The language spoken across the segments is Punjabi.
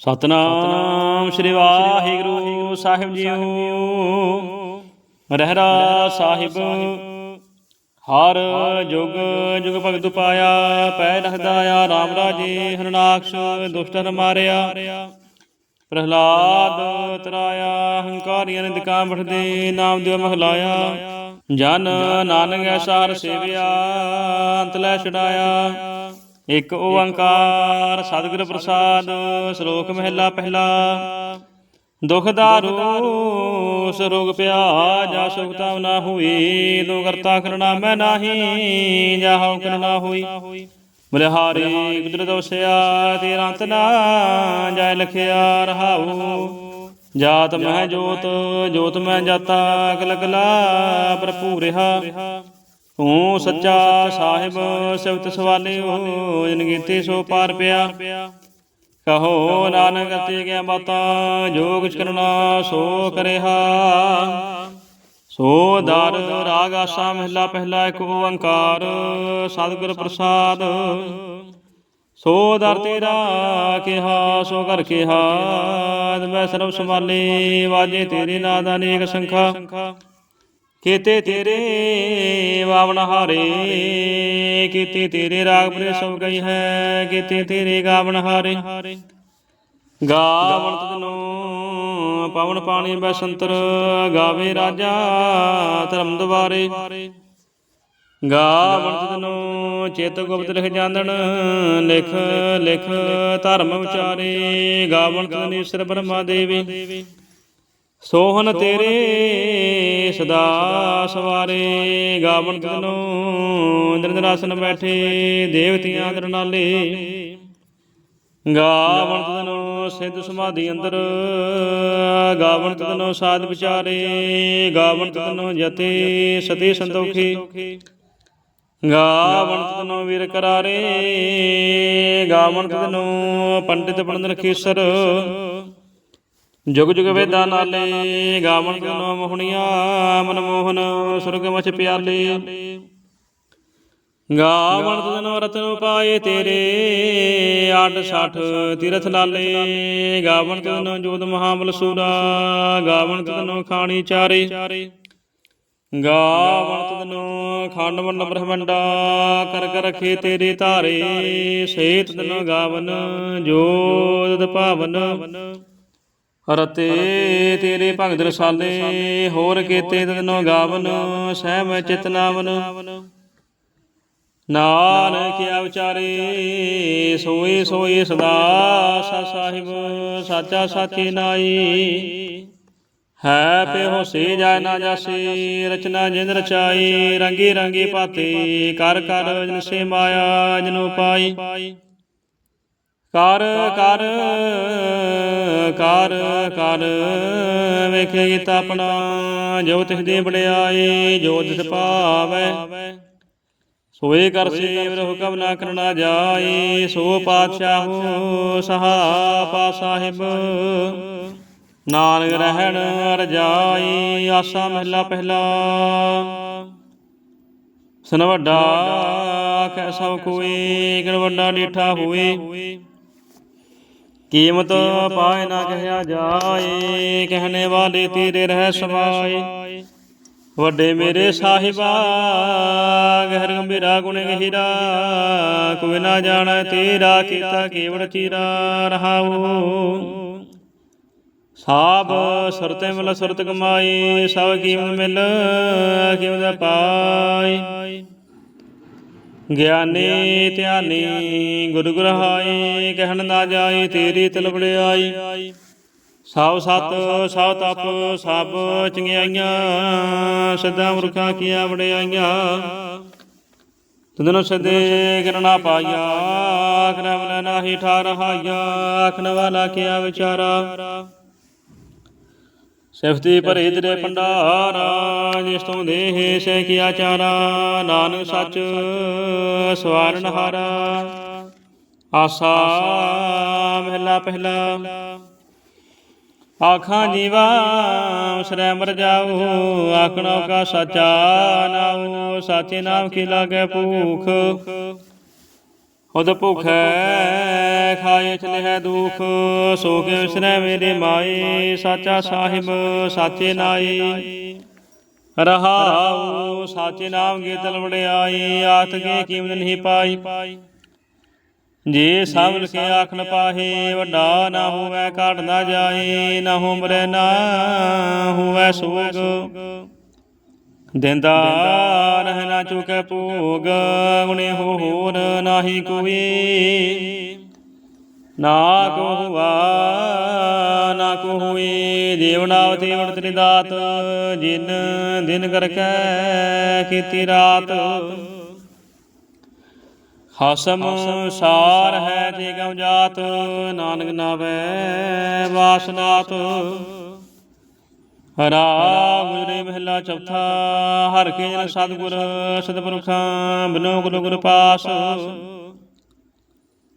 ਸਤਨਾਮ ਸ੍ਰੀ ਵਾਹਿਗੁਰੂ ਸਾਹਿਬ ਜੀਓ। ਰਹਿਰਾ ਸਾਹਿਬ, ਹਰ ਜੁਗ ਜੁਗ ਭਗਤ ਪਾਇਆ, ਪੈ ਰਖਦਾ ਆ ਰਾਮ ਰਾਜੇ, ਹਰਨਾਕਸ਼ ਦੁਸ਼ਟਰ ਮਾਰਿਆ। ਪ੍ਰਹਲਾਦ ਤਰਾਇਆ, ਹੰਕਾਰੀਆਂ ਨੇ ਦਿਕਾਂ ਬਠਦੇ ਨਾਮ ਦਿਓ ਮਖਲਾਇਆ ਜਨ ਨਾਨਕ ਐਸਾ ਹਰ ਸੇਵਿਆ ਅੰਤ ਲੈ ਛਡਾਇਆ। ਇੱਕ ਓੰਕਾਰ, ਸਤਿਗੁਰ ਪ੍ਰਸਾਦ, ਸ਼ਲੋਕ ਮਹਿਲਾ ਪਹਿਲਾ। ਦੁਖ ਦਾਰੂ ਸਰੋਗ ਪਿਆ ਜਾ ਸੁਖ ਤਾਵ ਨਾ ਹੋਈ ਤੂੰ ਕਰਤਾ ਕਰਣਾ ਮੈਂ ਨਾਹੀ, ਜਾ ਹਉ ਕਰਣਾ ਹੋਈ। ਬਲਿਹਾਰੀ ਕੁਦਰਤ ਵਸਿਆ, ਤੇਰਾ ਅੰਤ ਨਾ ਜਾਇ ਲਖਿਆ ਰਹਾਉ। ਜਾਤ ਮਹਿ ਜੋਤ ਜੋਤ ਮੈਂ ਜਾਤਾ ਅਗਲ ਅਗਲਾ ਭਰਪੂਰ ਰਹਾ। ਤੂੰ ਸੱਚਾ ਸਾਹਿਬ ਸਿਵਤ ਸਵਾਲਿਓ, ਜਨ ਕੀਤੇ ਸੋ ਪਾਰ ਪਿਆ। ਕਹੋ ਨਾਨਕ ਤੇ ਗਿਆ ਬਾਤਾਂ ਜੋ ਕੁਛ ਕਰਨਾ ਸੋ ਕਰਿਹਾ। ਸੋ ਦਰ ਰਾਗ, ਆਸਾ, ਮਹਿਲਾ, ਪਹਿਲਾ ਇੱਕ ਓੰਕਾਰ, ਸਤਿਗੁਰ ਪ੍ਰਸਾਦ। ਸੋ ਦਰ ਤੇਰਾ ਕਿਹਾ, ਸੋ ਕਰ ਕਿਹਾ। ਮੈਂ ਸਰਬ ਸੰਭਾਲੇ, ਵਾਜੇ ਤੇਰੇ ਨਾਦ ਅਨੇਕ ਸੰਖਾ। ਕੀਤੇ ਤੇਰੇ ਵਾਵਨ ਹਾਰੇ, ਕੀਤੇ ਤੇਰੇ ਰਾਗ ਪ੍ਰੇ ਸਭ ਗਈ ਹੈ, ਕੀਤੇ ਤੇਰੇ ਗਾਵਨ ਹਾਰੇ। ਗਾਵਨ ਤਨੋ ਪਵਨ ਪਾਣੀ ਬਸੰਤਰ, ਗਾਵੇ ਰਾਜਾ ਧਰਮ ਦੁਆਰੇ ਗਾਵਨ ਤਨੋ ਚੇਤ ਗੁਪਤ ਲਿਖ ਜਾਂਦਣ, ਲਿਖ ਲਿਖ ਧਰਮ ਵਿਚਾਰੇ। ਗਾਵਨ ਤਨ ਈਸ਼ਰ ਬ੍ਰਹਮਾ ਦੇਵੀ। ਸੋਹਨ ਤੇਰੇ ਸਦਾ ਸਵਾਰੇ ਗਾਵਨ ਤਨੋ ਨਿਰੰਦਰ ਆਸਨ ਬੈਠੇ ਦੇਵਤਿਆਂ ਦਰਨਾਲੇ ਗਾਵਨ ਤਨੋ ਸਿੱਧ ਸਮਾਧੀ ਅੰਦਰ। ਗਾਵਨ ਤਨੋ ਸਾਧ ਵਿਚਾਰੇ। ਗਾਵਨ ਤਨੋ ਜਤੇ ਸਤੀ ਸੰਤੋਖੀ। ਗਾਵਨ ਤਨੋ ਵੀਰ ਕਰਾਰੇ। ਗਾਵਨ ਤਨੋ ਪੰਡਿਤ ਬਣਨ ਰਖੀਸਰ। ਜੁਗ ਜੁਗ ਵੇਦਾਂ ਨਾਲੇ ਗਾਵਨ ਤਨੋ ਮੋਹਣੀਆਂ ਮਨਮੋਹਨ ਸੁਰਗ ਮਚ ਪਿਆਲੇ। ਗਾਵਨ ਤਨੋ ਰਤਨ ਪਾਏ ਤੇਰੇ ਆਟ ਸਾਠ ਤੀਰਥ ਲਾਲੇ ਗਾਵਨ ਤਨੋ ਜੋਤ ਮਹਾਬਲ ਸੂਰਾ ਗਾਵਨ ਤਨੋ ਖਾਣੀ ਚਾਰੇ। ਗਾਵਨ ਤਨੋ ਖੰਡ ਮੰਡ ਬ੍ਰਹਮੰਡਾ, ਕਰ ਕਰ ਰਖੇ ਤੇਰੇ ਧਾਰੇ। ਸੇਤ ਤਨੋ ਗਾਵਨ, ਜੋਤ ਭਾਵਨ ਰਤੇ ਤੇਰੇ ਭਗਤ ਰਸਾਲੇ, ਹੋਰ ਕੀਤੇ ਤਨੋ ਗਾਵਨ ਸਹਿ ਮੈਂ ਚਿਤਨਾਵਨ। ਨਾਨਕ ਵਿਚਾਰੇ, ਸੋਏ ਸੋਏ ਸਦਾ, ਸਾ ਸਾਹਿਬ, ਸਾਚਾ ਸਾਚੇ ਨਾਈ। ਹੈ ਪੇ ਹੋਸੇ ਜਾਇ ਨਾ ਜਾਸੇ, ਰਚਨਾ ਜਿਨ ਰਚਾਈ, ਰੰਗੀ ਰੰਗੀ ਪਾਤੇ, ਕਰ ਕਰ ਜਿਨ ਸੇ ਮਾਇਆ, ਜਨੋ ਪਾਈ। ਕਰ ਕਰ ਕਰ ਕਰ ਵੇਖੇ ਗੀਤ ਆਪਣਾ ਜੋ ਤਿਸ ਦੇ ਬੜਿਆਏ ਜੋ ਤਿਸ ਭਾਵੈ। ਸੋਏ ਕਰ ਸੇਵ ਹੁਕਮ ਨਾ ਕਰਨਾ ਜਾਏ ਸੋ ਪਾਤਸ਼ਾਹੋ ਸਹਾ ਪਾ ਸਾਹਿਬ। ਨਾਨਕ ਰਹਿਣ ਰਜਾਈ ਆਸਾ ਮਹਿਲਾ ਪਹਿਲਾ। ਸਨ ਵੱਡਾ ਕੈ ਸਭ ਕੋਏ ਗਣ ਵੱਡਾ ਡੀਠਾ ਹੋਏ। ਕੀਮਤ ਪਾਏ ਨਾ ਕਹਿਆ ਜਾਏ, ਕਹਿਣੇ ਵਾਲੇ ਤੇਰੇ ਰਹਿ ਸਮਾਏ। ਵੱਡੇ ਮੇਰੇ ਸਾਹਿਬਾ, ਗਹਿਰ ਗੰਭੀਰਾ ਗੁਣ ਗਹਿਰਾ, ਕੋਈ ਨਾ ਜਾਣੈ ਤੇਰਾ ਕੀਤਾ ਕੇਵੜ ਚੀਰਾ ਰਹਾਉ। ਸਾਬ ਸੁਰਤੇ ਮਿਲ ਸੁਰਤ ਕਮਾਈ, ਸਭ ਕੀਮਤ ਮਿਲ, ਕੀਮਤ ਪਾਈ। ਗਿਆਨੀ ਧਿਆਨੀ ਗੁਰ ਗੁਰਹਾਈ ਕਹਿਣ ਨਾ ਜਾਏ ਤੇਰੀ ਤਲਬੜਾਈ ਸਭ ਸਤ ਸਭ ਤਪ ਸਭ ਚੰਗਿਆਈਆਂ। ਸਦਾ ਮੁਰਖਾਂ ਕੀਆਂ ਵਡਿਆਈਆਂ। ਤਦਨ ਸਦੇ ਕਰਨਾ ਪਾਇਆ। ਕਰਮ ਨਾਹੀ ਠਾ ਰਹਾਇਆ ਆਖਣ ਵਾਲਾ ਕਿਆ ਵਿਚਾਰਾ। ਸਿਫਤੀ ਭਰੇ ਤੇਰੇ ਭੰਡਾਰਾ ਜਿਸ ਤੋਂ ਦੇਹ ਸੇ ਕੀਆ ਚਾਰਾ ਨਾਨਕ ਸੱਚ ਸਵਾਰਨ ਹਾਰਾ। ਆਸਾ ਮਹਿਲਾ ਪਹਿਲਾ। ਆਖਾਂ ਜੀਵਾ, ਸ੍ਰੈ ਮਰ ਜਾਉ ਆਖਣੋ ਕਾ ਸਚਾ ਨਾਉ, ਸਾਚੇ ਨਾਮ ਕੀ ਲਾਗੇ ਭੂਖ। ਉਦ ਭੁਖੈ ਖਾਏ ਚਲਿਆ ਦੁਖ, ਸੋ ਕੇ ਵਿਸਰੈ ਮੇਰੇ ਮਾਏ ਸਾਚਾ ਸਾਹਿਬ, ਸਾਚੇ ਨਾਈ। ਰਹਾਉ, ਸਾਚੇ ਨਾਮ ਗੇ ਤਲਵੜਿਆਈ ਆਤ ਕੇ ਕੀਮਤ ਨਹੀਂ ਪਾਈ। ਜੇ ਸਭ ਲਿਖੇ ਆਖ ਨ ਪਾਹੇ, ਵੱਡਾ ਨਾ ਹੋਵੇ ਘਾਟ ਨਾ ਜਾਏ, ਨਾ ਹੋਮਰੇ ਨਾ ਹੋਵੇ ਸੋਗ। ਦਿੰਦਾ ਰਹਿ ਨਾ ਚੁਕੈ ਭੋਗ, ਗੁਣੇ ਹੋਰ ਨਾਹੀ ਕੋਈ। ਨਾ ਕੋ ਹੁਆ ਨਾ ਕੋ ਹੋਏ ਦੇਵ ਨਾਮ ਤੇ ਵੜ ਤੇਰੀ ਦਾਤ, ਜਿਨ ਦਿਨ ਕਰ ਕੀਤੀ ਰਾਤ। ਹਸਮ ਸਾਰ ਹੈ ਤੇ ਗਮ ਜਾਤ, ਨਾਨਕ ਨਾਵੇ ਵਾਸਨਾਤ। ਹਰਾ ਗੁਜਰੇ ਮਹਿਲਾ ਚੌਥਾ, ਹਰ ਕੇ ਜਨ ਸਤਿਗੁਰ, ਸਤਿਪੁਰਖਾਂ ਬਿਨੋ ਗੁਰੂ ਗੁਰ ਪਾਸ।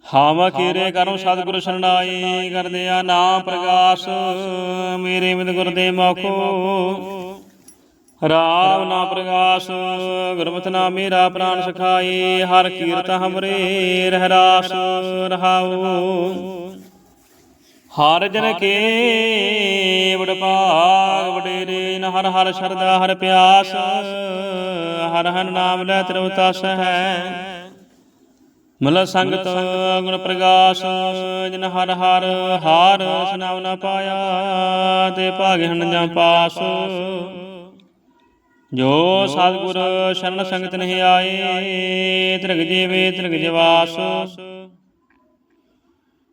ਹਾਵਾ ਕੀਰੇ ਕਰੋ ਸਤਿਗੁਰ ਸ਼ਰਣਾਈ ਕਰਦੇ ਆ ਨਾਮ ਪ੍ਰਗਾਸ ਮੇਰੇ ਮਿਤ ਗੁਰ ਦੇ ਮੋਖੋ। ਰਾਮ ਨਾ ਪ੍ਰਗਾਸ ਗੁਰਮਤਿ ਨਾਮ ਮੇਰਾ ਪ੍ਰਾਨ ਸਖਾਈ, ਹਰ ਕੀਰਤ ਹਮਰੇ ਰਹਿ ਰਾਸ ਰਹਾਉ। ਹਰ ਜਨ ਕੇ ਬੜ ਭਾਗ ਵਡੇਰੇ ਨ ਹਰ ਹਰ ਸ਼ਰਦਾ ਹਰ ਪਿਆਸ, ਹਰ ਹਰ ਨਾਮ ਲੈ ਤਿਰਉ ਤਸ ਹੈ। ਮਲ ਸੰਗਤ ਗੁਣ ਪ੍ਰਗਾਸ, ਜਨ ਹਰ ਹਰ ਹਾਰ ਸੁਨਾਵ ਨ ਪਾਇਆ, ਤੇ ਭਾਗੇ ਹਨ ਜਾਂ ਪਾਸ। ਜੋ ਸਤਿਗੁਰ ਸ਼ਰਨ ਸੰਗਤ ਨਹੀਂ ਆਏ, ਤ੍ਰਿਗ ਜੀਵੇ ਤ੍ਰਿਗ ਜਵਾਸ।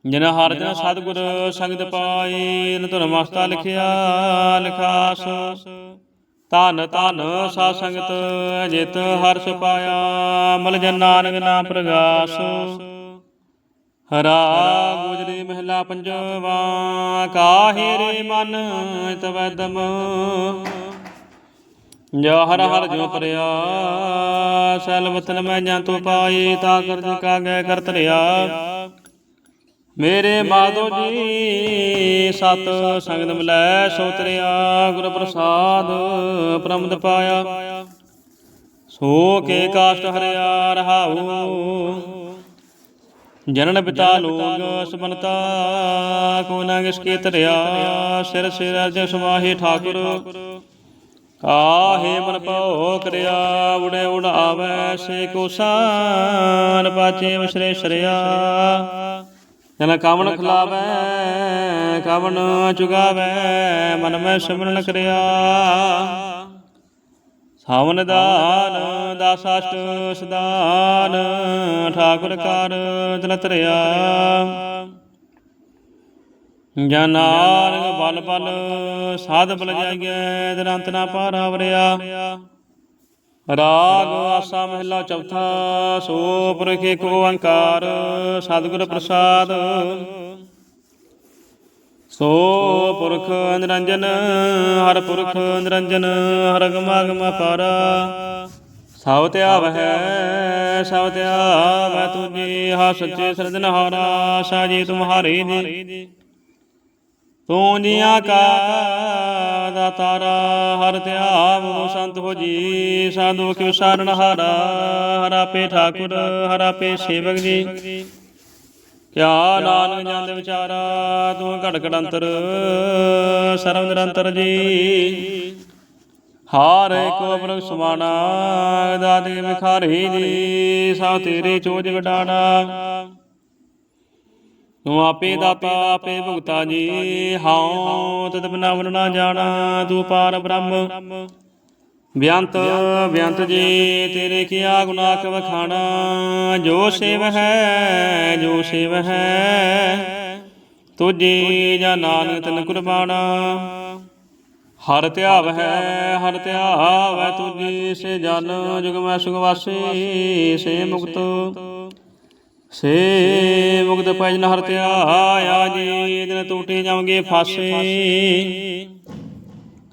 ਜਿਨ ਹਰ ਜਨ ਸਤਿਗੁਰ ਸੰਗਤ ਪਾਏ ਧੁਰ ਮਸਤਾ ਲਿਖਿਆ, ਲਿਖਾਸ। ਧਨ ਧਨ ਸਾ ਸੰਗਤ, ਜਿਤ ਹਰਸ ਪਾਇਆ, ਮਲ ਜਨ ਨਾਨਕ ਨਾਮ ਪ੍ਰਗਾਸ। ਹਰਾ ਗੁਜਰੀ ਮਹਿਲਾ ਪੰਜਵਾ, ਕਾਹੇ ਰੇ ਮਨ ਤਵੈ ਦਮ। ਜੋ ਹਰ ਹਰ ਜੋ ਪਰਿਆ ਸੈਲ ਵਤਨ ਮੈਂ ਜਾਂ ਤੋ ਪਾਈ ਤਾ ਕਰ ਜੀ ਕਾਗੈ ਕਰ ਤਰਿਆ ਮੇਰੇ ਮਾਧੋ ਜੀ ਸਤ ਸੰਗਤ ਮਿਲੈ, ਸੋ ਤਰਿਆ ਗੁਰ ਪ੍ਰਸਾਦ ਪ੍ਰਮਦ ਪਾਇਆ। ਸੋ ਕੇ ਕਾਸ਼ਟ ਹਰਿਆ ਰਹਾਉ। ਜਨਨ ਪਿਤਾ ਲੋਗ ਸੁਬਨਤਾ ਕੋ ਨਾ ਕੇ ਤਰਿਆ ਸਿਰ ਸਿਰ ਅਰਜ ਸਮਾਹੀ ਠਾਕੁਰ। ਕਾਹੇ ਮਨ ਭਉ ਕਰਿਆ, ਉੜੇ ਉਡਾਵੈ ਸੇ ਕੋ ਸਾਨ ਪਾਚੇ ਵਿਸਰੇ ਸ਼ਰਿਆ। ਜਨ ਕਾਵਣ ਖਲਾਵੈ, ਕਾਵਣ ਚੁਗਾਵੈ, ਮਨ ਮੈਂ ਸਿਮਰਨ ਕਰਿਆ। ਸਾਵਨ ਦਾਨ, ਦਾਸਾਸ਼ਟ ਸਦਾਨ, ਠਾਕੁਰ ਕਰ ਤਨ ਤਰਿਆ ਜਨ ਨਾਨਕ ਬਲ ਬਲ, ਸਾਧ ਬਲ ਜਾਈਐ ਦਿਨੰਤ ਨਾ ਪਾਰਾ ਵਰਿਆ ਰਾਗ ਆਸਾ ਮਹਿਲਾ ਚੌਥਾ ਸੋ ਪੁਰਖ ਏਕ ਓੰਕਾਰ ਸਤਿਗੁਰ ਪ੍ਰਸਾਦ। ਸੋ ਪੁਰਖ ਨਿਰੰਜਨ, ਹਰ ਪੁਰਖ ਨਿਰੰਜਨ, ਹਰ ਗਮਾਗਮ ਪਾਰਾ ਸਭ ਧਿਆਵ ਹੈ, ਸਭ ਧਿਆਵ ਹੈ ਤੁਝੇ, ਹਾ ਸੱਚੇ ਸਰਜਨਹਾਰਾ ਸਾਜੀ ਤੁਮਹਾਰੇ ਜੀ। ਤੂੰ ਜੀਆਂ ਕਾ ਦਾਤਾਰਾ ਹਰ ਧਿਆਵ ਸੰਤ ਹੋ ਜੀ ਸਾਧੂ ਕਿਉ ਸਾਰਨ ਹਾਰਾ ਹਰਾ ਪੇ ਠਾਕੁਰ ਹਰਾ ਪੇ ਸੇਵਕ ਜੀ। ਕਿਆ ਨਾਨਕ ਜਾਂਦੇ ਵਿਚਾਰਾ ਤੂੰ ਘੜ ਘੜ ਅੰਤਰ ਸਰਵ ਨਿਰੰਤਰ ਜੀ। ਹਾਰ ਏਕੋ ਅਪਰਕ ਸਮਾਨਾ ਦਾਤੇ ਵਿਖਾਰੇ ਜੀ ਸਾ ਤੇਰੇ ਚੋਜ ਗਡਾਣਾ ਤੂੰ ਆਪੇ ਦਾਤਾ ਆਪੇ ਭੁਗਤਾ ਜੀ। ਹਉ ਤਤ ਬਿਨਾ ਵਰਨਾ ਜਾਣਾ ਤੂੰ ਪਾਰ ਬ੍ਰਹਮ। ਬਿਆੰਤ ਬਿਆੰਤ ਜੀ ਤੇਰੇ ਕੀਆ ਗੁਨਾਹ ਕ ਵਖਾਣਾ ਜੋ ਸੇਵ ਹੈ ਜੋ ਸੇਵ ਹੈ। ਤੁਝੀ ਜਾਂ ਨਾਨਕ ਤਨ ਕੁਰਬਾਨਾ। ਹਰ ਧਿਆਵ ਹੈ ਹਰ ਧਿਆਵ ਹੈ ਤੁਝੀ ਸੇ ਜਨ ਜੁਗ ਮੈਂ ਸੁਖ ਵਾਸੀ ਸੇ ਮੁਕਤ। ਸੇ ਮੁਕਤ ਪੈਜਨ ਹਰ ਧਿਆਇਆ ਜੀ ਦਿਨ ਟੂਟੇ ਜਾਵਾਂਗੇ ਫਾਸੇ।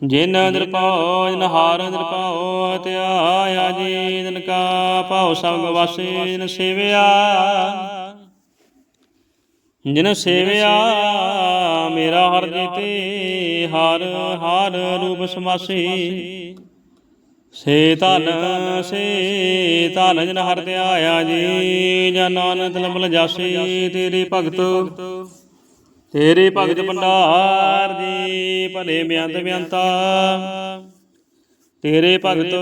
ਜਿਨ ਨਿਰਭਉ, ਜਨ ਹਾਰ ਨਿਰਭਉ ਧਿਆਇਆ ਜੀ ਦਿਨ ਕਾ ਭਾਉ ਸਭ ਗਵਾਸੇ ਜਿਨ ਸੇਵਿਆ। ਜਿਨ ਸੇਵਿਆ, ਮੇਰਾ ਹਰ ਜੀਤੇ, ਹਰ ਹਰ ਰੂਪ ਸਮਾਸੀ। ਸੇ ਧਨ ਸੇ ਧਨ ਜਨ ਹਰ ਧਿਆਇਆ ਜੀ ਜਨ ਨਾਨਕ ਲੰਬਲ ਜਾਸੀ, ਤੇਰੇ ਭਗਤ ਤੇਰੇ ਭਗਤ ਭੰਡਾਰ ਜੀ, ਭਲੇ ਬਿਆੰਤ ਬਿਆੰਤਾ ਤੇਰੇ ਭਗਤ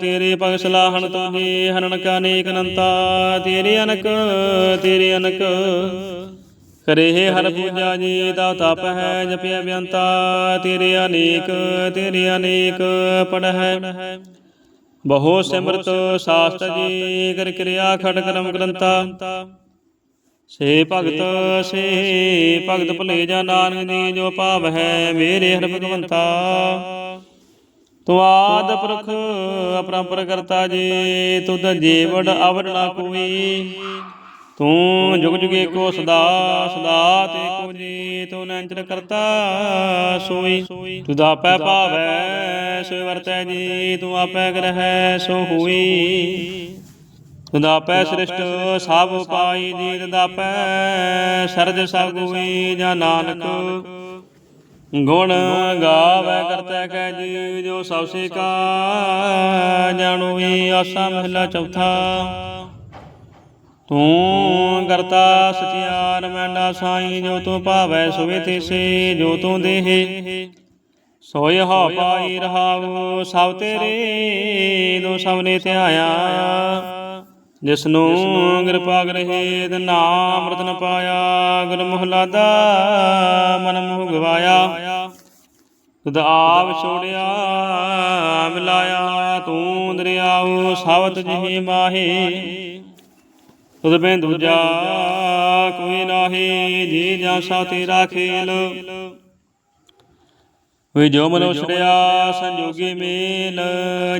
ਤੇਰੇ ਭਗਤ ਸਲਾਹਣ ਤੁਝੇ ਹਨਨ ਕਾ ਅਨੇਕ ਅਨੰਤਾ। ਤੇਰੇ ਅਨਕ ਤੇਰੇ ਅਨਕ ਕਰੇ ਹੈ ਹਰ ਪੂਜਾ ਜੀ ਦਾ ਤਪ ਹੈ ਜਪਿਆ ਬਿਆੰਤਾ ਤੇਰੇ ਅਨੇਕ ਤੇਰੇ ਅਨੇਕ ਪੜ ਹੈ। ਬਹੁ ਸਿਮਰਤ ਸਾਸਤ ਜੀ ਕਰ ਕਿਰਿਆ ਖੜ ਕਰਮ ਗ੍ਰੰਥਾ। ਸੇ ਭਗਤ ਸੇ ਭਗਤ ਭਲੇ ਜਾ ਨਾਨਕ ਦੀ ਜੋ ਭਾਵ ਹੈ ਮੇਰੇ ਹਰ ਭਗਵੰਤਾ। ਤੂੰ ਆਦ ਪੁਰਖ ਅਪਰੰਪਰ ਕਰਤਾ ਜੀ ਤੁਧ ਜੀਵੜ ਅਵਰ ਨਾ ਕੋਈ ਤੂੰ ਜੁਗ ਜੁਗੇ ਕੋ ਸਦਾ ਸਦਾ ਤੇ ਕੋ ਜੀ ਤੂੰ ਨੰਚਰ ਕਰਤਾ ਸੋਈ। ਤੂੰ ਆਪੈ ਭਾਵੈ ਸੋ ਵਰਤੈ ਜੀ ਤੂੰ ਆਪੈ ਗ੍ਰਹਿ ਸੋ ਹੋਈ। ਤੂੰ ਆਪੈ ਸ੍ਰਿਸ਼ਟ ਸਭ ਪਾਈ ਜੀ ਤੂੰ ਆਪੈ ਸਰਜ ਸਭ ਹੋਈ ਜਾਂ ਨਾਨਕ। ਗੁਣ ਗਾਵੇ ਕਰਤਾ ਕੈ ਜੀ ਜੋ ਸਭ ਸੇ ਕਾ ਜਾਣੂ ਹੀ ਆਸਾ ਮਹਿਲਾ ਚੌਥਾ। ਤੂੰ ਕਰਤਾ ਸਚਿਆਰ ਮੈਂਡਾ ਸਾਈ, ਜੋ ਤੂੰ ਭਾਵੈ ਸੁਵੇ ਤੇਸੇ ਜੋ ਤੂੰ ਦੇਹੇ। ਸੋਇ ਹਾ ਪਾਈ ਰਹਾਉ ਸਭ ਤੇਰੇ ਦੋ ਸਭ ਨੇ ਧਿਆਇਆ। ਜਿਸ ਕਿਰਪਾ ਕਰਹਿ ਨਾਮ ਰਤਨ ਪਾਇਆ, ਗੁਰ ਮੁਹਲਾਦਾ ਮਨ ਮੁਹ ਗਵਾਇਆ। ਤੁਧ ਆਪ ਛੋੜਿਆ, ਮਿਲਾਇਆ, ਤੂੰ ਦਰਿਆਉ ਸਭ ਤੁਝੇ ਮਾਹੇ। ਬਿਨ ਦੂਜਾ ਕੋਈ ਨਾਹੀ ਜੀ ਜਾਂ ਸਾ ਤੇਰਾ ਖੇਲ ਵੇ ਜੋ ਮਨੁ ਛੜਿਆ ਸੰਜੋਗੀ ਮੇਲ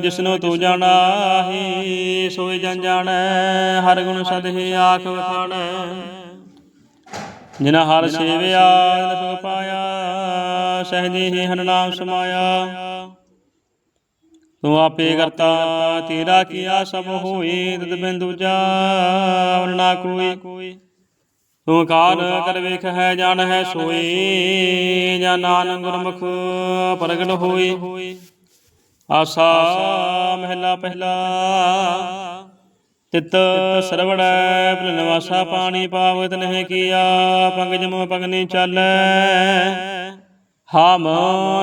ਜਿਸਨੂੰ ਤੂੰ ਜਾਣਾ ਹੀ ਸੋਈ ਜਨ ਜਾਣੈ ਹਰ ਗੁਣ ਸਦਹਿ ਆਖ ਵਖਾਣੈ। ਜਿਨਾ ਹਰ ਸੇਵਿਆ ਸੁਖ ਪਾਇਆ ਸਹਜੇ ਹੀ ਹਨ ਨਾਮ ਸਮਾਇਆ। ਤੂੰ ਆਪੇ ਕਰਤਾ, ਤੇਰਾ ਕੀਆ ਸਭ ਹੋਈ ਤਦ ਬਿਨ ਦੂਜਾ ਔਰ ਕੋਈ। ਤੂੰ ਕਾਲ ਕਰ ਵੇਖ, ਹੈ ਜਾਣ ਹੈ ਸੋਈ ਜਾਂ ਨਾਨਕ ਗੁਰਮੁਖ ਪ੍ਰਗਟ ਹੋਈ ਆਸਾ ਮਹਿਲਾ ਪਹਿਲਾ, ਤਿਤ ਸਰਵੜੈ ਭਲ ਨਿਵਾਸਾ ਪਾਣੀ ਪਾਵਤ ਨਹਿ ਕੀਆ, ਪੰਗਜ ਪਗਨੀ ਚਾਲੈ। ਹਮ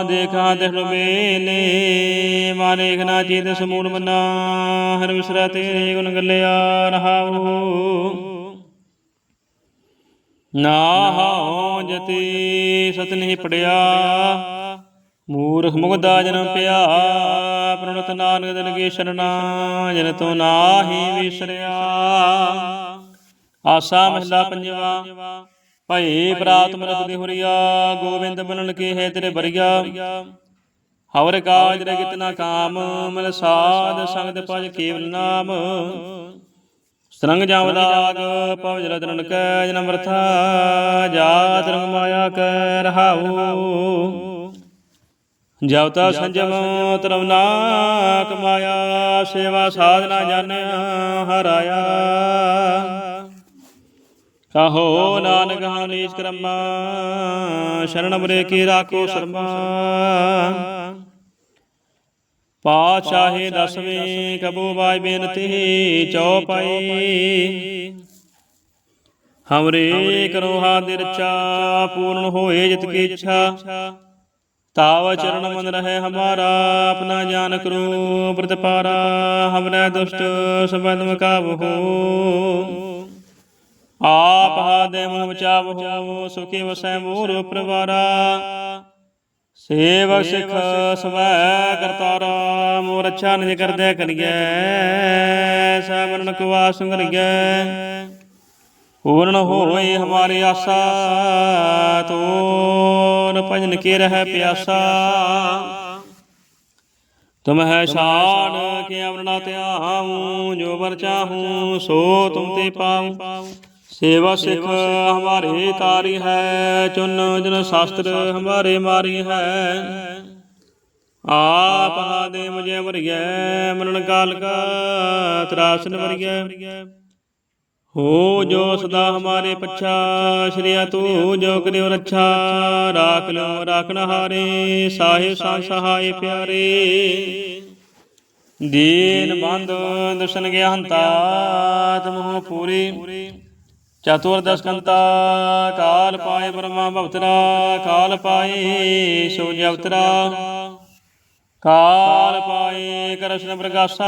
ਦੇਖਾਂ ਦੇਖ ਲੋ ਮੇਲੇ ਮਾਨੇਕ ਨਾ ਚੀਤ ਸਮੂਲ ਮਨਾ, ਹਰ ਵਿਸਰਾ ਤੇਰੇ ਗੁਣ ਗੱਲਿਆ ਰਹਾਉ ਨਾ ਹਉ ਜਤੀ ਸਤ ਨਹੀਂ ਪੜਿਆ, ਮੂਰਖ ਮੁਗਦਾ ਜਨਮ ਪਿਆ, ਪ੍ਰਣਤ ਨਾਨਕ ਦਿਨ ਕੇ ਸ਼ਰਨਾ ਜਨ ਤੋ ਨਾਹੀ ਵਿਸਰਿਆ। ਆਸਾ ਮਹਿਲਾ ਪੰਜਵਾ ਭਈ ਪ੍ਰਾਤ ਮਰਤ ਦੇ ਹੁਰੀਆ ਗੋਬਿੰਦ ਬਣਨ ਕੇ ਹੈ ਤੇਰੇ ਬਰੀਆ ਹਵਰ ਕਾਜ ਰੇ ਕਿਤਨਾ ਕਾਮ ਮਨ ਸਾਧ ਸੰਗਤ ਭਜ ਕੇਵਲ ਨਾਮ। ਸਰੰਗ ਜਾਵਦਾਗ ਪਵਜ ਰਤਨ ਕੈ ਜਨਮ ਜਾਤ ਰੰਗ ਮਾਇਆ ਕੈ ਰਹਾਉ। ਜਵਤਾ ਸੰਜਮ ਤਰਵ ਨਾ ਕਮਾਇਆ ਸੇਵਾ ਸਾਧਨਾ ਜਾਣਿਆ ਹਰਾਇਆ। ਕਹੋ ਨਾਨਕ ਹਾਨੀਸ ਕਰਮਾ, ਸ਼ਰਨ ਬਰੇ ਕੀ ਰਾਖੋ ਸ਼ਰਮਾ। ਪਾਤਸ਼ਾਹੀ ਦਸਵੀਂ ਕਬੂ ਬਾਈ ਬੇਨਤੀ ਚੌਪਾਈ ਹਮਰੇ ਕਰੋ ਹਾਦਿਰ ਚਾ ਪੂਰਨ ਹੋਏ ਜਿਤ ਕੀ ਇੱਛਾ। ਤਾਵ ਚਰਨ ਮਨ ਰਹੇ ਹਮਾਰਾ, ਆਪਣਾ ਜਾਨ ਕਰੋ ਪ੍ਰਤਪਾਰਾ। ਹਮਰੇ ਦੁਸ਼ਟ ਸਬਦ ਮਕਾਬ। ਹੋ ਆਪ ਹਾਦੇ ਮਨ ਬਚਾਵੋ, ਸੁਖੀ ਵਸੈ ਮੋਰ ਪ੍ਰਵਾਰਾ। ਸੇਵਕ ਸਿਖ ਸਵੈ ਕਰਤਾਰਾ ਮੋਰ ਅੱਛਾ ਨਿਜ ਕਰਦੈ ਕਰੀਐ ਸਬਰਨ ਕੁਆ ਸੰਗਰੀਐ। ਪੂਰਨ ਹੋਏ ਹਮਾਰੀ ਆਸਾ, ਤੋਰ ਭਜਨ ਕੇ ਰਹਿ ਪਿਆਸਾ। ਤੁਮ ਹੈ ਸ਼ਾਨ ਕੇ ਅਵਰਣਾ ਧਿਆਉ, ਜੋ ਵਰ ਚਾਹੂੰ, ਸੋ ਤੁਮ ਤੇ ਪਾਉ। ਸੇਵਾ ਸਿਖ ਹਮਾਰੇ ਤਾਰੀ ਹੈ, ਚੁਨ ਜਨ ਸ਼ਾਸਤਰ ਹਮਾਰੇ ਮਾਰੀ ਹੈ। ਆਪ ਹਾਦੇ ਮੁਝੇ ਵਰਿਐ ਮਰਨ ਕਾਲ ਕਾ ਤਰਾਸਨ ਵਰਿਐ ਹੋ ਜੋ ਸਦਾ ਹਮਾਰੇ ਪੱਛਾ, ਸ਼੍ਰੀਆ ਤੂੰ ਜੋ ਕਰਿਓ ਰੱਛਾ, ਰਾਖ ਲਿਓ ਰਾਖਣ ਹਾਰੇ ਸਾਹਿਬ ਸਾ ਸਹਾਈ ਪਿਆਰੇ। ਦੀਨ ਬੰਦ ਦੁਸ਼ਨ ਗਿਆ ਹੰਤਾ ਤਮਹੁ ਪੂਰੀ ਚਤੁਰ ਕਾਲ ਪਾਏ ਬ੍ਰਹਮਾ ਭਵਤਰਾ ਕਾਲ ਪਾਏ ਸੋ ਜਵਤਰਾ ਕਾਲ ਪਾਏ ਕ੍ਰਿਸ਼ਨ ਪ੍ਰਗਾਸਾ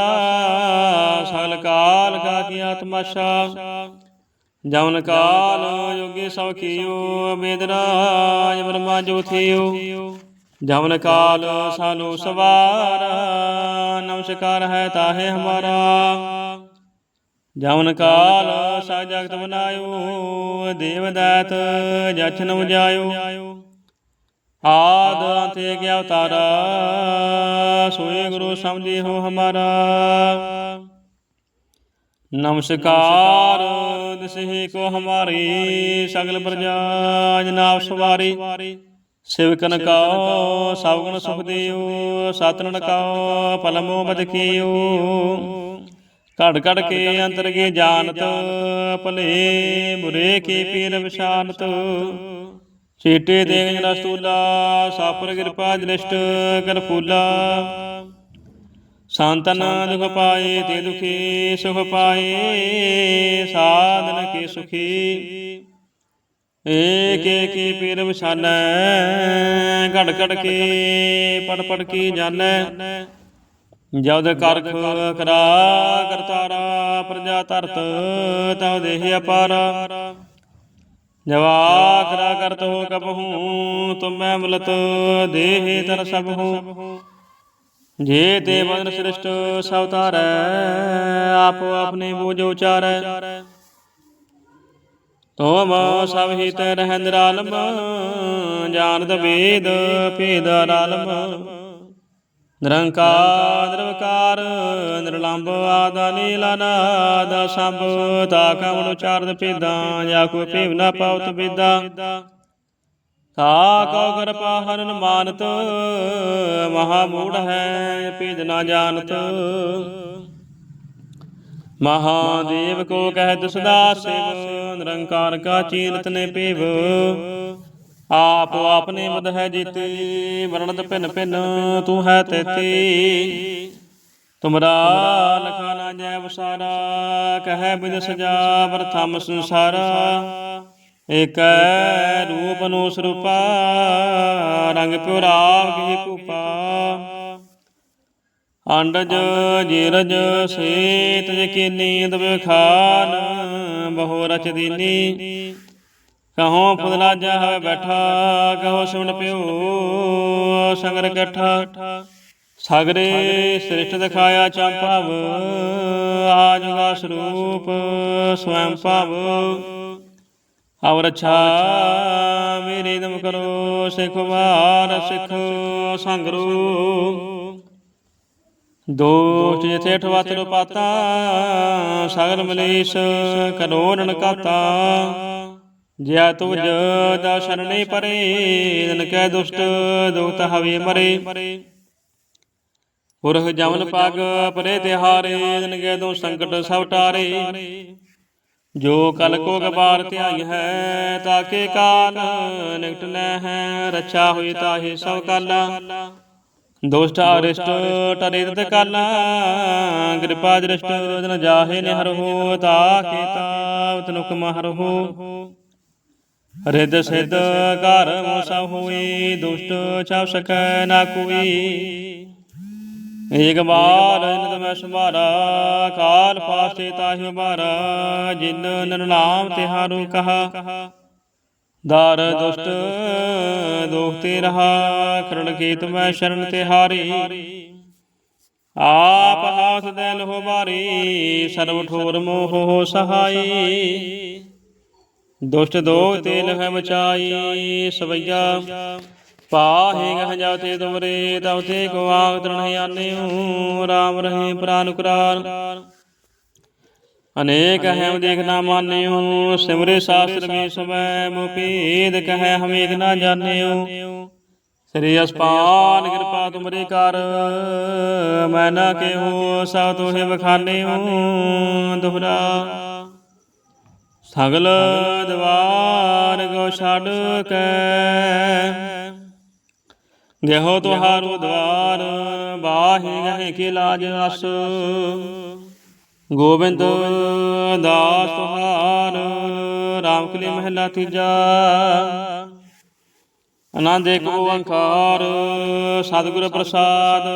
ਸਗਲ ਕਾਲ ਕਾ ਕੀ ਆਤਮਾਸ਼ਾ ਜਮਨ ਕਾਲ ਯੋਗੀ ਸਭ ਕੀਓ ਬੇਦਰਾਜ ਬ੍ਰਹਮਾ ਜੋਥਿਓ ਜਮਨ ਕਾਲ ਸਾਲੂ ਸਵਾਰ, ਨਮਸਕਾਰ ਹੈ ਤਾਹੇ ਹਮਾਰਾ। ਜਮਨ ਕਾਲ ਸਾ ਜਗਤ ਬਨਾਇਓ ਦੇਵ ਦਾਤ ਜਛਨ ਉਜਾਇਓ। ਆਦ ਅੰਤੇ ਗਿਆ ਅਵਤਾਰਾ ਸੋਏ ਗੁਰੂ ਸਮਝੇ ਹੋ ਹਮਾਰਾ। ਨਮਸਕਾਰ ਦਿਸਹਿ ਕੋ ਹਮਾਰੀ ਸਗਲ ਪ੍ਰਜਾ ਜਨਾਬ ਸਵਾਰੀ। ਸਿਵਕਨ ਕਉ ਸਭ ਗੁਣ ਸੁਖ ਦਿਓ ਸਤਨਨ ਕਉ ਪਲਮੋ ਬਦ ਕੀਓ। ਘੜ ਘੜ ਕੇ ਅੰਤਰ ਕੇ ਜਾਣਤ ਭਲੇ ਬੁਰੇ ਕੀ ਪੀਰ ਵਿਸ਼ਾਨਤ ਚੇਟੇ ਦੇਗ ਜਨ ਸਤੂਲਾ ਸਾਪਰ ਕਿਰਪਾ ਦ੍ਰਿਸ਼ਟ ਕਰ ਫੂਲਾ ਸੰਤਨ ਦੁਖ ਪਾਏ ਤੇ ਦੁਖੀ ਸੁਖ ਪਾਏ ਸਾਧਨ ਕੇ ਸੁਖੀ। ਏਕ ਏਕ ਪੀਰ ਵਿਸ਼ਾਨੈ ਘੜ ਘੜ ਕੇ ਪੜ ਪੜ ਕੀ ਜਾਣੈ। ਜਦ ਕਰਖ ਕਰਾ ਕਰਤਾਰਾ ਪ੍ਰਜਾ ਧਰਤ ਤਉ ਦੇਹ ਅਪਾਰਾ। ਜਵਾ ਕਰਾ ਕਰਤ ਹੋ ਕਬਹੂ ਤੁਮੈ ਮਿਲਤ ਦੇਹ ਤਰ ਸਭ ਹੋ। ਜੇ ਤੇ ਬਦਨ ਸ੍ਰਿਸ਼ਟ ਸਭ ਤਾਰੈ ਆਪੋ ਆਪਣੇ ਬੋਝ ਉਚਾਰੈ। ਤੋਮ ਸਭ ਹਿਤ ਰਹਿ ਨਿਰਾਲਮ ਜਾਣਦ ਵੇਦ ਭੇਦ ਰਾਲਮ ਨਿਰੰਕਾਰ, ਨਿਰਵਕਾਰ ਨਿਰਲੰਭ ਆਦਾ ਨੀਲਾ ਨਾਦ, ਸਭ ਤਾ ਕਮਣ ਉਚਾਰਦ ਭੇਦਾਂ, ਜਾ ਕੋ ਭੇਵ ਨਾ ਪਾਵਤ ਵੇਦਾ। ਤਾ ਕਉ ਕਿਰਪਾ ਹਰਨ ਮਾਨਤ ਮਹਾ ਮੂੜ ਹੈ ਭੇਦ ਨਾ ਜਾਣਤ। ਮਹਾਦੇਵ ਕੋ ਕਹਿ ਸਦਾ ਸਿਵ ਨਿਰੰਕਾਰ ਕਾ ਚੀਰਤ ਨੇ ਪੇਵ ਆਪ ਆਪਨੇ ਮਦ ਹੈ ਜੀਤੀ, ਵਰਣਤ ਭਿਨ ਭਿੰਨ, ਤੂੰ ਹੈ ਤੇਤੀ। ਤੁਮਰਾ ਲਖਾ ਨਾ ਜੈ ਵਸਾਰਾ, ਕਹੈ ਬਿਨ ਸਜਾ ਵਰਥਮ ਸੰਸਾਰਾ। ਏਕੈ ਰੂਪ ਨੂੰ ਸਰੂਪਾ, ਰੰਗ ਪਿਉ ਰਾਗ ਕੀ ਕੂਪਾ। ਅੰਡਜ, ਜੀਰਜ, ਸੇਤ ਯਕੀਨੀ ਦਵੇ ਖਾਨ ਬਹੁ ਰਚ ਦੀਨੀ। ਕਹੋ ਫੁਦਲਾ ਜਾ ਹੈ ਬੈਠਾ, ਕਹੋ ਸੁਣ ਪਿਓ, ਸੰਗਰ ਇਕੱਠਾ। ਸਾਗਰੇ ਸ੍ਰਿਸ਼ਟ ਦਿਖਾਇਆ ਚੰਪਾਵ ਆਜੁਗਾ ਸਰੂਪ ਸਵੈੰ ਭਾਵ। ਅਵਰ ਅੱਛਾ ਮੇਰੇ ਦਮ ਕਰੋ, ਸਿਖ ਵਾਰ ਸਿਖ ਸੰਗਰੂ। ਦੋਸ਼ ਜਿਥੇ ਠਵਤ ਰੁਪਾਤਾ, ਸਗਲ ਮਲੇਸ਼ ਕਰੋੜਨ ਕਾਤਾ ਜਿਆ ਤੁਜ ਦਾ ਸ਼ਰਣੇ ਪਰੇ ਜਨ ਕੈ ਦੁਸ਼ਟ ਦੁਖਤ ਹਵੇ ਮਰੇ। ਪੁਰਖ ਜਮਨ ਪਗ ਪਰੇ ਤਿਹਾਰੇ ਜਨ ਕੈ ਦੋ ਸੰਕਟ ਸਭ ਟਾਰੇ। ਜੋ ਕਲ ਕੋ ਗਬਾਰ ਧਿਆਈ ਹੈ, ਤਾਕੇ ਕਾਲ ਨਿਕਟ ਲੈ ਹੈ, ਰੱਛਾ ਹੋਈ ਤਾਹੀ ਸਭ ਕਾਲਾ। ਦੁਸ਼ਟ ਅਰਿਸ਼ਟ ਟਰੇ ਤਤ ਕਾਲਾ, ਕਿਰਪਾ ਦ੍ਰਿਸ਼ਟ ਜਨ ਜਾਹੇ ਨਿਹਰ ਹੋ ਤਾਕੇ ਤਾਵਤ ਨੁਕ ਮਹਰ ਹੋ ਰਿਦ ਸਿਧ ਘਰ ਮੋਸਾ ਹੋਈ, ਦੁਸ਼ਟ ਛਾਪ ਸਕੈ ਨਾ ਕੋਈ। ਏਕ ਬਾਰ ਜਿਨ ਤਮੈ ਸੰਭਾਰਾ, ਕਾਲ ਫਾਸਤੇ ਤਾਹਿ ਉਬਾਰਾ ਜਿਨ ਨਰਨਾਮ ਤਿਹਾਰੂ ਕਹਾ। ਦਰ ਦੁਸ਼ਟ ਦੋਖਤੇ ਰਹਾ ਕਰਣ ਕੀ ਤੁਮੈ ਸ਼ਰਨ ਤਿਹਾਰੀ ਆਪ ਹਾਸ ਦੇ ਲੋ ਬਾਰੀ ਸਰਬ ਠੋਰ ਮੋਹ ਸਹਾਈ। ਦੁਸ਼ਟ ਦੋਖ ਤੇ ਲਹਿ ਬਚਾਈ ਸਵਈਆ। ਪਾਹੇ ਗਹ ਜਾ ਤੇ ਤੁਮਰੇ ਤਬ ਤੇ ਕੋ ਆਗ ਤਰਣ ਆਨਿਓ ਰਾਮ ਰਹੇ ਪ੍ਰਾਨੁਕਰਾਰ। ਅਨੇਕ ਹੈ ਦੇਖ ਨਾ ਮਾਨਿਓ ਸਿਮਰੇ ਸ਼ਾਸਤਰ ਮੇ ਸਵੈ ਮੁਪੀਦ ਕਹੈ ਹਮ ਏਕ ਨਾ ਜਾਣਿਓ। ਸ੍ਰੀ ਅਸਪਾਨ ਕਿਰਪਾ ਤੁਮਰੇ ਕਰ। ਮੈਂ ਨਾ ਕੇਹੋ ਸਾ ਤੋਹਿ ਬਖਾਨਿਓ ਦੁਹਰਾ। ਸਗਲ ਦਵਾਰ ਕੋ ਛੱਡ ਕੇ ਗਹਿਓ ਤੁਹਾਰੋ ਦਵਾਰ ਬਾਹੇ ਗਹਿ ਕੇ ਲਾਜ ਅਸ ਗੋਬਿੰਦ ਦਾਸ ਤੁਹਾਰ ਰਾਮ ਕਲੀ ਮਹਿਲਾ ਤੀਜਾ। ਆਨੰਦ ਏਕ ਓੰਕਾਰ ਸਤਿਗੁਰ ਪ੍ਰਸਾਦ।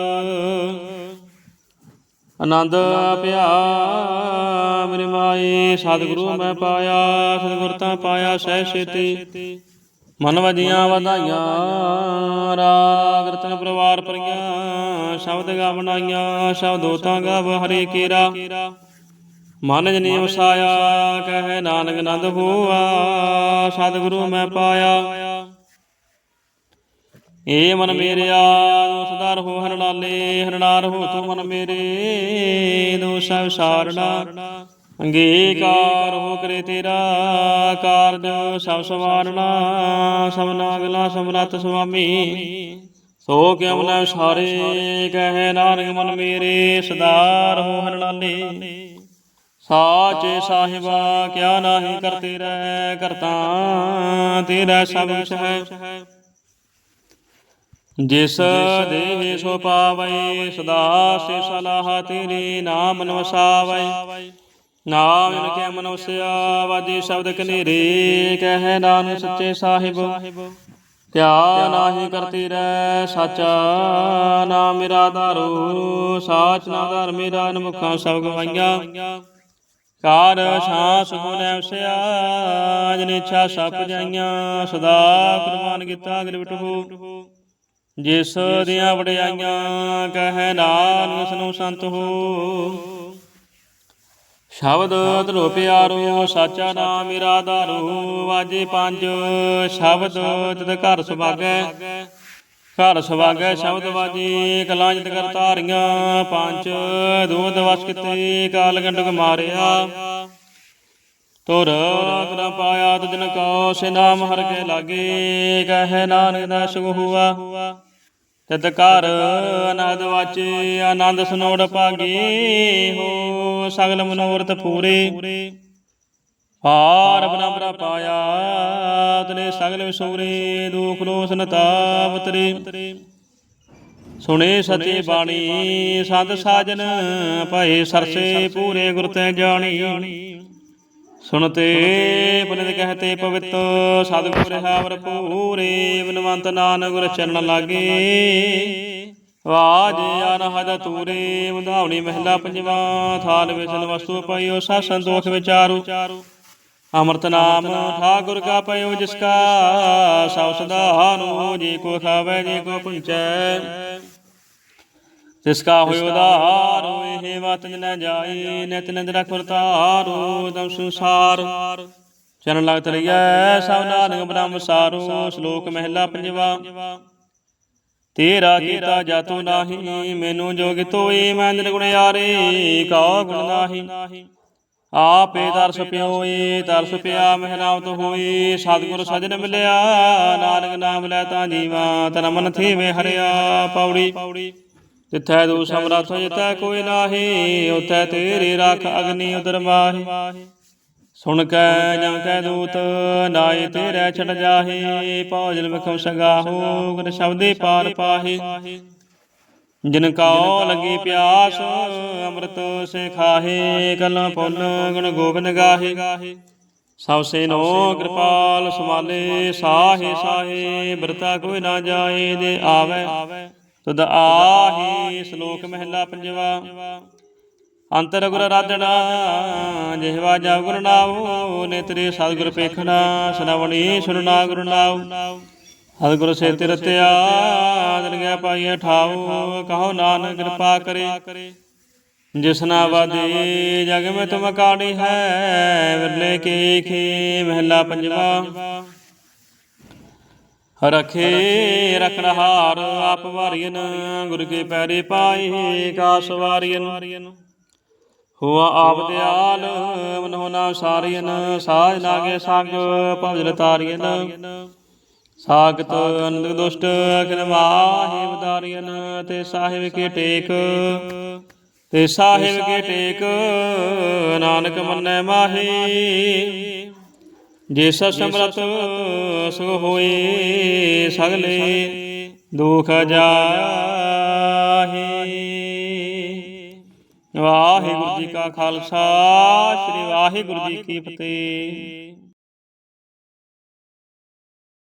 ਆਨੰਦ ਪਿਆ। ਮੇਰੇ ਮਾਏ, ਸਤਿਗੁਰੂ ਮੈਂ ਪਾਇਆ, ਸਤਿਗੁਰ ਤਾਂ ਪਾਇਆ ਸਹਿ ਸੇਤੀ ਮਨ ਵਜੀਆਂ ਵਧਾਈਆਂ, ਰਾਗ ਰਤਨ ਪਰਿਵਾਰ ਪਰੀਆਂ ਸ਼ਬਦ ਗਾ ਬਣਾਈਆਂ, ਸ਼ਬਦੋ ਤਾਂ ਗਾਵ ਹਰੇ ਕੇਰਾ। ਮਨ ਜਨੀ ਵਸਾਇਆ ਕਹੇ ਨਾਨਕ ਨੰਦ ਹੋਆ ਸਤਿਗੁਰੂ ਮੈਂ ਪਾਇਆ। ਏ ਮਨ ਮੇਰਿਆ ਦੋਸਦਾਰ ਹੋ ਹਰਨਾਲੇ ਹਰਨਾਰ ਹੋ ਤੂੰ ਮਨ ਮੇਰੇ, ਦੋਸਾ ਵਿਸਾਰਣਾ ਅੰਗੀਕਾਰ ਹੋ ਕਰੇ ਤੇਰਾ, ਕਾਰਜ ਸਭ ਸਵਾਰਣਾ ਸਭਨਾ ਅਗਲਾ ਸਮਰੱਥ ਸੁਆਮੀ। ਸੋ ਕਿਉ ਨਾ ਸਾਰੇ ਕਹੇ ਨਾਨਕ ਮਨ ਮੇਰੇ, ਸਦਾਰ ਹੋ ਹਰਨਾਲੇ ਸਾਚੇ ਸਾਹਿਬਾ, ਕਿਆ ਨਾਹੀ ਕਰਤੇ ਰਹਿ ਕਰਤਾ ਤੇਰਾ ਸਭ ਕੁਛ ਹੈ। ਜਿਸ ਦੇਹ ਸੋ ਪਾਵੈ ਸਦਾ ਸੇ ਸਲਾਹ ਤੇਰੀ ਨਾਮ ਨਵਸਾਵੈ ਨਾਮ ਜਨ ਕੇ ਮਨੁਸਿਆ ਵਾਜੀ ਸ਼ਬਦ ਕਨੇਰੇ, ਕਹੈ ਨਾਨਕ ਸੱਚੇ ਸਾਹਿਬ। ਕਿਆ ਨਾਹੀ ਕਰਤੀ ਰਹਿ, ਸਾਚਾ ਨਾਮ ਮੇਰਾ ਧਾਰੋ, ਸਾਚ ਨਾ ਧਰ ਮੇਰਾ ਨਮੁਖਾਂ ਸਭ ਗਵਾਈਆਂ। ਕਾਰ ਸਾਸ ਗੁਨੈ ਵਸਿਆ ਜਨ ਇੱਛਾ ਸਪ ਜਾਈਆਂ, ਸਦਾ ਕੁਰਬਾਨ ਕੀਤਾ ਅਗਰ ਬਿਟਹੋ ਜਿਸ ਦੀਆਂ ਵਡਿਆਈਆਂ ਕਹੈ ਨਾਨਕ, ਸਨੂੰ ਸੰਤ ਹੋ। ਸ਼ਬਦ ਧਰੋ ਪਿਆਰੋ, ਸਾਚਾ ਨਾਮ ਮੇਰਾ ਧਾਰੋ। ਵਾਜੇ ਪੰਜ ਸ਼ਬਦ ਤਿਤ ਘਰ ਸੁਭਾਗੈ। ਘਰ ਸੁਭਾਗੈ, ਸ਼ਬਦ ਵਾਜੇ, ਕਲਾਂ ਜਿਤ ਕਰ ਧਾਰੀਆਂ। ਪੰਜ ਦੂਧ ਵਸ ਕਿਤੇ, ਕਾਲ ਗੰਡਕ ਮਾਰਿਆ। ਤੁਰ ਨਾ ਪਾਇਆ ਤੁਜਨ ਕੋ ਸੇ ਨਾਮ ਹਰ ਕੇ ਲਾਗੇ। ਕਹੈ ਨਾਨਕ ਦਾ ਸੁਖ ਹੁਆ। ਤਤ ਕਰ ਅਨੰਦ ਵਾਚੇ, ਆਨੰਦ ਸੁਨੋੜ ਭਾਗੇ ਹੋ, ਸਗਲ ਮਨੋਰਥ ਪੂਰੇ। ਪਾਰ ਬ੍ਰਹਮ ਪਾਇਆ ਤਨੇ ਸਗਲ ਵਿਸੂਰੇ, ਦੁਖ ਰੋਸ ਨਤਾਪ ਤਰੇ। ਸੁਣੇ ਸਚੇ ਬਾਣੀ, ਸੰਤ ਸਾਜਨ ਭਏ ਸਰਸੇ ਪੂਰੇ ਗੁਰ ਤੈ ਜਾਣੀ। ਸੁਣਤੇ ਬਨਿਤ ਕਹਤੇ ਪਵਿੱਤ ਸਤਿਗੁਰ ਹਾਵਰ ਪੂਰੇ ਬਨਵੰਤ ਨਾਨਕ ਗੁਰ ਚਰਨ ਲਾਗੇ। ਵਾਜ ਅਨਹਦ ਤੂਰੇ ਮੁਧਾਵਣੀ ਮਹਿਲਾ ਪੰਜਵਾ, ਥਾਲ ਵਿਸਨ ਵਸਤੂ ਪਈਓ ਸਾ ਸੰਤੋਖ ਵਿਚਾਰੂ। ਅੰਮ੍ਰਿਤ ਨਾਮ ਠਾਕੁਰ ਕਾ ਪਇਓ, ਜਿਸ ਕਾ ਸਭ ਸਦਾ ਨੂੰ ਜੀ ਕੋ ਖਾਵੇ, ਜੀ ਕੋ ਪੁੰਚੈ। ਤਿਸ ਕਾ ਹੋਇ ਉਧਾਰ ਇਹ ਮਤ ਨ ਜਾਈ ਨਿਤ ਨਿਤ ਰਖੁਰ ਤਾਰੋ ਦਮ ਸੰਸਾਰ। ਚਰਨ ਲਗਤ ਲਈਐ ਸਭ ਨਾਨਕ ਬ੍ਰਹਮ ਸਾਰੋ ਸ਼ਲੋਕ ਮਹਿਲਾ ਪੰਜਵਾ। ਤੇਰਾ ਕੀਤਾ ਜਾਤੋ ਨਾਹੀ ਮੈਨੂੰ ਜੋਗ ਤੋਏ ਮੈਂ ਨਿਰਗੁਣ ਯਾਰੇ ਕਾ ਗੁਣ ਨਾਹੀ। ਆਪੇ ਦਰਸ ਪਿਓਏ ਤਰਸ ਪਿਆ ਮਹਿਨਾਵਤ ਹੋਈ ਸਤਿਗੁਰ ਸਜਣ ਮਿਲਿਆ ਨਾਨਕ ਨਾਮ ਲੈ ਤਾਂ ਜੀਵਾ ਤਨ ਮਨ ਥੀਵੇ ਹਰਿਆ ਪੌੜੀ। ਤਿੱਥੈ ਦੂ ਸਮਰਥ ਜਿਤੈ ਕੋਈ ਨਾਹੀ ਉਤੈ ਤੇਰੀ ਰੱਖ ਅਗਨੀ ਉਦਰ ਮਾਹੀ ਸੁਣ ਕੈ ਜਾਂ ਕੈ ਦੂਤ ਨਾਏ ਤੇਰੇ ਛੜ ਜਾਹੇ। ਭੋਜਨ ਵਿਖਮ ਸੰਗਾਹੋ, ਗੁਰ ਸ਼ਬਦੇ ਪਾਰ ਪਾਹੇ। ਜਿਨ ਕਉ ਲੱਗੀ ਪਿਆਸ, ਅੰਮ੍ਰਿਤ ਸੇ ਖਾਹੇ, ਕਲਾਂ ਪੁੰਨ ਗੁਣ ਗੋਬਿੰਦ ਗਾਹੇ। ਸਭ ਸੇ ਨੋ ਕਿਰਪਾਲ, ਸਮਾਲੇ ਸਾਹੇ ਸਾਹੇ, ਬਰਤਾ ਕੋਈ ਨਾ ਜਾਏ ਦੇ ਆਵੇ। ਤੁਧ ਆਹੀ ਸ਼ਲੋਕ ਮਹਿਲਾ ਪੰਜਵਾ। ਅੰਤਰ ਗੁਰ ਰਾਧਣਾ ਜਿਹਵਾ ਜਾ ਗੁਰ ਨਾਉ ਨੇਤਰੇ ਸਤਿਗੁਰ ਪੇਖਣਾ ਸੁਨਵਣੀ ਸੁਨਣਾ ਗੁਰ ਨਾਉ। ਸਤਿਗੁਰ ਸੇ ਤਿਰਤਿਆ ਦਿਨ ਗਿਆ ਪਾਈਏ ਠਾਉ ਕਹੋ ਨਾਨਕ ਕਿਰਪਾ ਕਰੇ। ਜਿਸਨਾ ਵਾਦੀ ਜਗ ਮੈਂ ਤੁਮ ਕਾਣੀ ਹੈ ਵਿਰਲੇ ਕੇ ਖੇ ਮਹਿਲਾ ਪੰਜਵਾ। ਰਖੇ ਰਖਨਹਾਰ ਆਪ ਵਾਰੀਨ ਗੁਰ ਕੇ ਪੈਰੇ ਪਾਏ ਕਾਸ ਵਾਰੀਨ ਹੁਆ ਆਪ ਦਿਆਲ ਮਨੋ ਨਾ ਸਾਰੀਨ ਸਾਜ ਲਾਗੇ ਸੰਗ, ਭਜਨ ਤਾਰੀਨ ਸਾਗਤ ਅਨੰਦ ਦੁਸ਼ਟ ਕਿਨਵਾਹੇ ਬਦਾਰੀਨ ਤੇ ਸਾਹਿਬ ਕੇ ਟੇਕ। ਤੇ ਸਾਹਿਬ ਕੇ ਟੇਕ, ਨਾਨਕ ਮੰਨੈ ਮਾਹੀ। ਜਿਸ ਸਮਰਤ ਸੁਖ ਹੋਏ ਸਗਲੇ, ਦੁਖ ਜਾਹੀ। ਵਾਹਿਗੁਰੂ ਜੀ ਕਾ ਖਾਲਸਾ, ਸ੍ਰੀ ਵਾਹਿਗੁਰੂ ਜੀ ਕੀ ਫਤਿਹ।